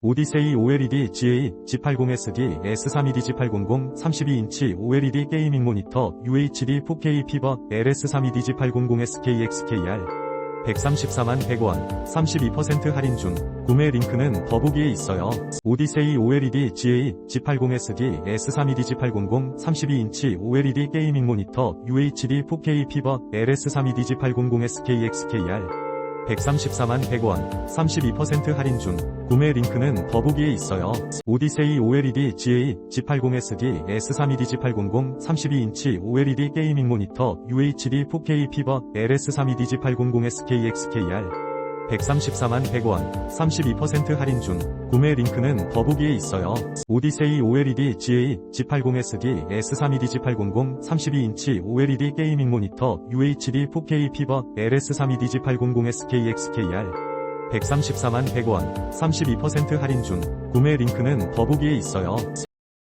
오디세이 OLED GA G80SD S32D G800 32인치 OLED 게이밍 모니터 UHD 4K 피벗 LS32D G800 SKXKR 134만 100원 32% 할인 중 구매 링크는 더보기에 있어요. 오디세이 OLED GA G80SD S32D G800 32인치 OLED 게이밍 모니터 UHD 4K 피벗 LS32D G800 SKXKR 134만 100원 32% 할인 중 구매 링크는 더보기에 있어요. 오디세이 OLED GA G80SD S32D G800 32인치 OLED 게이밍 모니터 UHD 4K 피벗 LS32D G800 SKXKR 134만 100원 32% 할인 중 구매 링크는 더보기에 있어요. 오디세이 OLED GA G80SD S32D G800 32인치 OLED 게이밍 모니터 UHD 4K 피벗 LS32D G800 SKXKR 134만 100원 32% 할인 중 구매 링크는 더보기에 있어요.